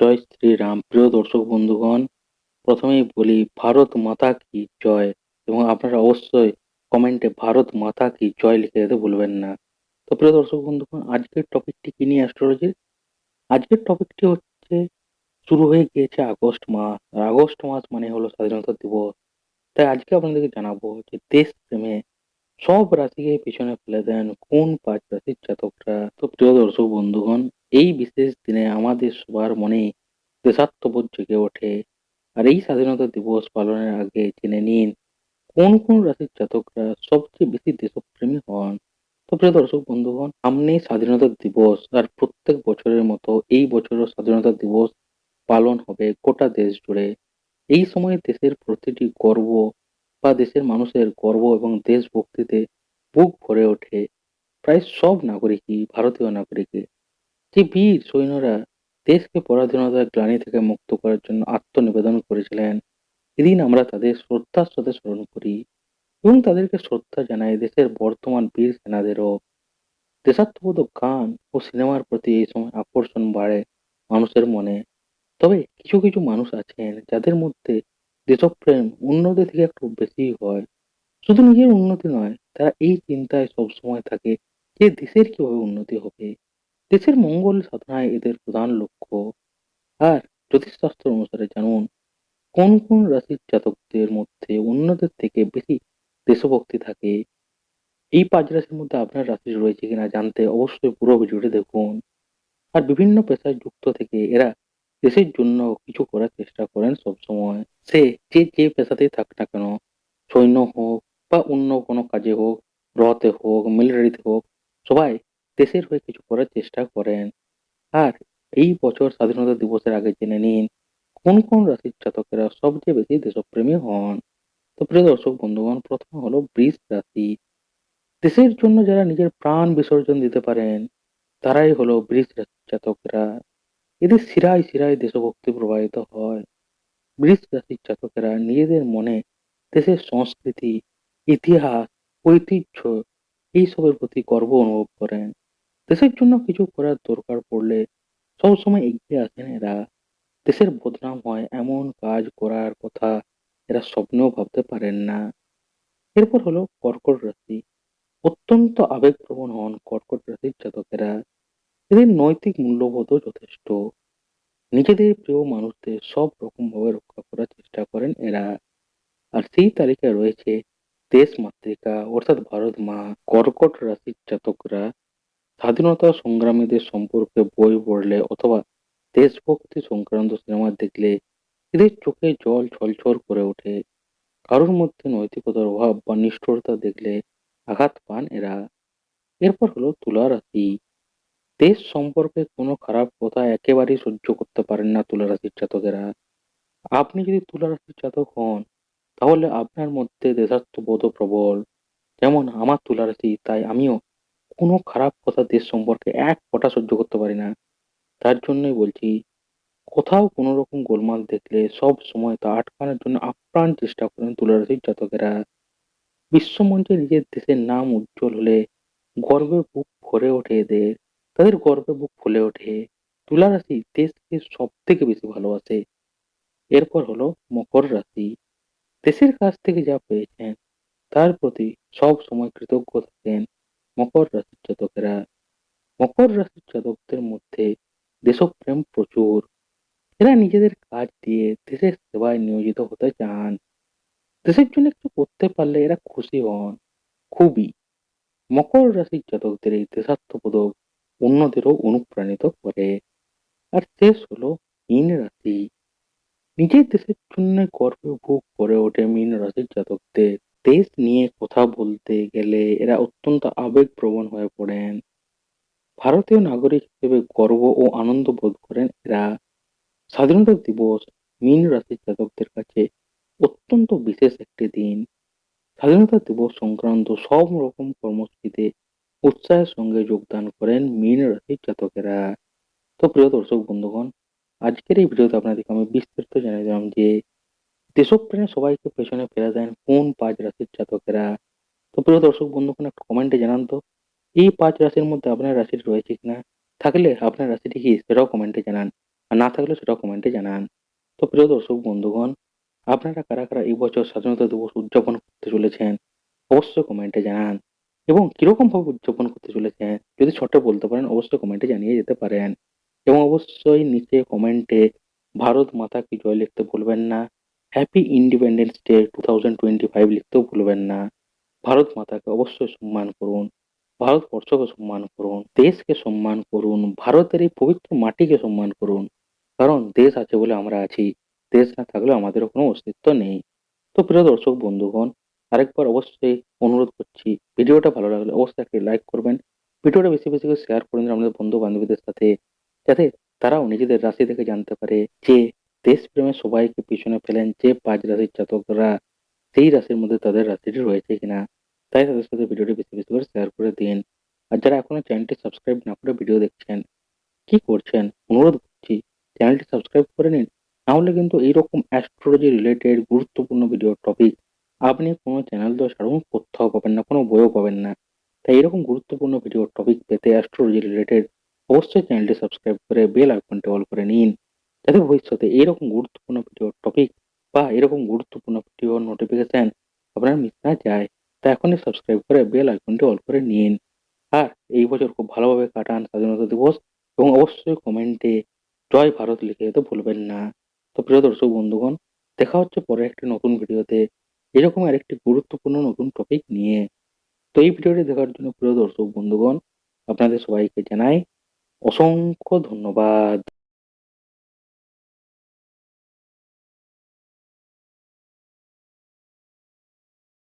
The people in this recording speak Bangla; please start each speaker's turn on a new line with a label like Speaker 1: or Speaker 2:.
Speaker 1: জয় শ্রীরাম প্রিয় দর্শক বন্ধুগণ, প্রথমেই বলি, ভারত মাতা কি জয়? এবং আপনারা অবশ্যই কমেন্টে ভারত মাতা কি জয় লিখে যেতে ভুলবেন না। তো প্রিয় দর্শক বন্ধুগণ, আজকের টপিকটি কি নিয়ে অ্যাস্ট্রোলজির আজকের টপিকটি হচ্ছে, শুরু হয়ে গিয়েছে আগস্ট মাস। আর আগস্ট মাস মানে হলো স্বাধীনতা দিবস। তাই আজকে আপনাদেরকে জানাব যে দেশ প্রেমে সব রাশিকে পিছনে ফেলে দেন কোন পাঁচ রাশির জাতকরা? তো প্রিয় দর্শক বন্ধুগণ, এই বিশেষ দিনে আমাদের সবার মনে দেশাত্মবোধ জেগে ওঠে। আর এই স্বাধীনতা দিবস পালনের আগে জেনে নিন, কোন কোন রাশির জাতকরা সবচেয়ে বেশি দেশপ্রেমী হন? তো প্রিয় দর্শক বন্ধুগণ সামনে স্বাধীনতা দিবস আর প্রত্যেক বছরের মতো এই বছরও স্বাধীনতা দিবস পালন হবে গোটা দেশ জুড়ে। এই সময় দেশের প্রতিটি গর্ব বা দেশের মানুষের গর্ব এবং দেশভক্তিতে বুক ভরে ওঠে প্রায় সব নাগরিকই, ভারতীয় নাগরিকই। যে বীর সৈন্যরা দেশকে পরাধীনতার গ্লানি থেকে মুক্ত করার জন্য আত্মনিবেদন করেছিলেন, এদিন আমরা তাদের শ্রদ্ধার সাথে স্মরণ করি এবং তাদেরকে শ্রদ্ধা জানাই দেশের বর্তমান বীর সেনাদেরও। দেশাত্মবোধক গান ও সিনেমার প্রতি এই সময় আকর্ষণ বাড়ে মানুষের মনে। তবে কিছু কিছু মানুষ আছেন যাদের মধ্যে দেশপ্রেম উন্নতি থেকে একটু বেশি হয়। শুধু নিজের উন্নতি নয়, তারা এই চিন্তায় সবসময় থাকে যে দেশের কীভাবে উন্নতি হবে। দেশের মঙ্গল সাধনায় এদের প্রধান লক্ষ্য। আর জ্যোতিষশাস্ত্র অনুসারে জানুন, কোন কোন রাশির জাতকদের মধ্যে অন্যদের থেকে বেশি দেশভক্তি থাকে? এই পাঁচ রাশির মধ্যে আপনার রাশি রয়েছে কিনা জানতে অবশ্যই পুরো ভিডিওটি দেখুন। আর বিভিন্ন পেশায় যুক্ত থেকে এরা দেশের জন্য কিছু করার চেষ্টা করেন সবসময়। সে যে যে পেশাতেই থাক না কেন, সৈন্য হোক বা অন্য কোনো কাজে হোক রতে হোক, মিলিটারিতে হোক, সবাই দেশের হয়ে কিছু করার চেষ্টা করেন। আর এই বছর স্বাধীনতা দিবসের আগে জেনে নিন, কোন কোন রাশির জাতকেরা সবচেয়ে বেশি দেশপ্রেমী হন? তো প্রিয় দর্শক বন্ধুগণ, প্রথম হলো বৃষ রাশি। দেশের জন্য যারা নিজের প্রাণ বিসর্জন দিতে পারেন, তারাই হলো বৃষ রাশির জাতকরা। এদের শিরায় শিরায় দেশভক্তি প্রবাহিত হয়। বৃষ রাশির জাতকেরা নিজেদের মনে দেশের সংস্কৃতি, ইতিহাস, ঐতিহ্য এইসবের প্রতি গর্ব অনুভব করেন। দেশের জন্য কিছু করার দরকার পড়লে সবসময় এগিয়ে আসেন এরা। দেশের বদনাম হয় এমন কাজ করার কথা এরা স্বপ্নেও ভাবতে পারেন না। এরপর হলো কর্কট রাশি। অত্যন্ত আবেগপ্রবণ হন কর্কট রাশির জাতকেরা এদের নৈতিক মূল্যবোধও যথেষ্ট। নিজেদের প্রিয় মানুষদের সব রকম ভাবে রক্ষা করার চেষ্টা করেন এরা। আর সেই তালিকায় রয়েছে, দেশ মাতৃকা, অর্থাৎ ভারত মা, কর্কট রাশির জাতকরা, স্বাধীনতা সংগ্রামীদের সম্পর্কে বই পড়লে অথবা দেশভক্তি সংক্রান্ত সিনেমা দেখলে এদের চোখে জল ছলছল করে ওঠে। কারোর মধ্যে নৈতিকতার অভাব বা নিষ্ঠুরতা দেখলে আঘাত পান এরা। এরপর হলো তুলা রাশি। দেশ সম্পর্কে কোনো খারাপ কথা একেবারেই সহ্য করতে পারেন না তুলা রাশির জাতকেরা। আপনি যদি তুলা রাশির জাতক হন, তাহলে আপনার মধ্যে দেশাত্মবোধ প্রবল। যেমন আমার তুলা রাশি তাই আমিও কোনো খারাপ কথা দেশ সম্পর্কে এক ফোঁটা সহ্য করতে পারি না। তার জন্যই বলছি, কোথাও কোনো রকম গোলমাল দেখলে সব সময় তা আটকানোর জন্য আপ্রাণ চেষ্টা করেন তুলা রাশির জাতকেরা। বিশ্বমঞ্চে নিজের দেশের নাম উজ্জ্বল হলে গর্বে বুক ভরে ওঠে এদের। তাদের গর্বে বুক ফুলে ওঠে। তুলা রাশি দেশকে সব থেকে বেশি ভালোবাসে। এরপর হলো মকর রাশি। দেশের কাছ থেকে যা পেয়েছেন, তার প্রতি সব সময় কৃতজ্ঞ থাকেন মকর রাশির জাতকেরা। মকর রাশির জাতকদের মধ্যে দেশপ্রেম প্রচুর। এরা নিজেদের কাজ দিয়ে দেশের সেবায় নিয়োজিত হতে চান। দেশের জন্য একটু করতে পারলে এরা খুশি হন। খুবই। মকর রাশির জাতকদের এই দেশাত্মবোধক অন্যদেরও অনুপ্রাণিত করে। আর শেষ হলো মীন রাশি। নিজের দেশের জন্য গর্বে ভোগ করে ওঠে মীন রাশির জাতকদের। দেশ নিয়ে কথা বলতে গেলে এরা অত্যন্ত আবেগপ্রবণ হয়ে পড়েন। ভারতীয় নাগরিক হিসেবে গর্ব ও আনন্দ বোধ করেন এরা। স্বাধীনতা দিবস মীন রাশির জাতকদের কাছে অত্যন্ত বিশেষ একটি দিন। স্বাধীনতা দিবস সংক্রান্ত সব রকম কর্মসূচিতে উৎসাহের সঙ্গে যোগদান করেন মীন রাশির জাতকেরা। তো প্রিয় দর্শক, বন্ধুগণ, আজকের এই ভিডিওতে আপনাদেরকে আমি বিস্তারিত জানিয়ে দিলাম যে দেশপ্রেমে সবাইকে পেছনে ফেলে দেন কোন পাঁচ রাশির জাতকেরা। তো প্রিয় দর্শক, বন্ধুগণ, একটু কমেন্টে জানান তো, এই পাঁচ রাশির মধ্যে আপনার রাশিটি রয়েছে কিনা? থাকলে আপনার রাশিটি কি? সেটাও কমেন্টে জানান। আর না থাকলে সেটা কমেন্টে জানান। তো প্রিয় দর্শক, বন্ধুগণ, আপনারা কারা কারা এই বছর স্বাধীনতা দিবস উদযাপন করতে চলেছেন? অবশ্যই কমেন্টে জানান। এবং কীরকম ভাবে উদযাপন করতে চলেছেন? যদি ছোট বলতে পারেন, অবশ্যই কমেন্টে জানিয়ে যেতে পারেন। এবং অবশ্যই নিচে কমেন্টে ভারত মাতা কি জয় লিখতে ভুলবেন না happy independence day two thousand twenty five লিখতেও ভুলবেন না। ভারত মাতাকে অবশ্যই সম্মান করুন, ভারতবর্ষকে সম্মান করুন, দেশকে সম্মান করুন, ভারতের এই পবিত্র মাটিকে সম্মান করুন। কারণ দেশ আছে বলে আমরা আছি, দেশ না থাকলে আমাদের কোনো অস্তিত্ব নেই। তো প্রিয় দর্শক বন্ধুগণ আরেকবার অবশ্যই অনুরোধ করছি, ভিডিওটা ভালো লাগলে অবশ্যই একটি লাইক করবেন। ভিডিওটা বেশি বেশি করে শেয়ার করে দিন আমাদের বন্ধু বান্ধবীদের সাথে, যাতে তারাও নিজেদের রাশি থেকে জানতে পারে যে দেশপ্রেমে সবাইকে পিছনে ফেলেন, যে পাঁচ রাশির জাতকরা সেই রাশির মধ্যে তাদের রাশিটি রয়েছে কিনা। তাই তাদের সাথে ভিডিওটি বেশি বেশি করে শেয়ার করে দিন। আর যারা এখনও চ্যানেলটি সাবস্ক্রাইব না করে ভিডিও দেখছেন, কি করছেন? অনুরোধ করছি চ্যানেলটি সাবস্ক্রাইব করে নিন। নাহলে কিন্তু এইরকম অ্যাস্ট্রোলজি রিলেটেড গুরুত্বপূর্ণ ভিডিও টপিক আপনি কোনো চ্যানেল তো ছাড়ুন কোথাও পাবেন না, কোনো বইও পাবেন না। তাই এরকম গুরুত্বপূর্ণ ভিডিও টপিক পেতে অ্যাস্ট্রোলজি রিলেটেড অবশ্যই চ্যানেলটি সাবস্ক্রাইব করে বেল আইকনটি অল করে নিন, যাতে ভবিষ্যতে এইরকম গুরুত্বপূর্ণ ভিডিও টপিক বা এরকম গুরুত্বপূর্ণ ভিডিও নোটিফিকেশন আপনার মিস না যায়, তা এখনই সাবস্ক্রাইব করে বেল আইকনটি অল করে নিন। আর এই বছর খুব ভালোভাবে কাটান স্বাধীনতা দিবস এবং অবশ্যই কমেন্টে জয় ভারত লিখে যেতে ভুলবেন না। তো প্রিয় দর্শক বন্ধুগণ, দেখা হচ্ছে পরে একটি নতুন ভিডিওতে এরকম আরেকটি গুরুত্বপূর্ণ নতুন টপিক নিয়ে। তো এই ভিডিওটি দেখার জন্য প্রিয় দর্শক, বন্ধুগণ, আপনাদের সবাইকে জানাই অসংখ্য ধন্যবাদ।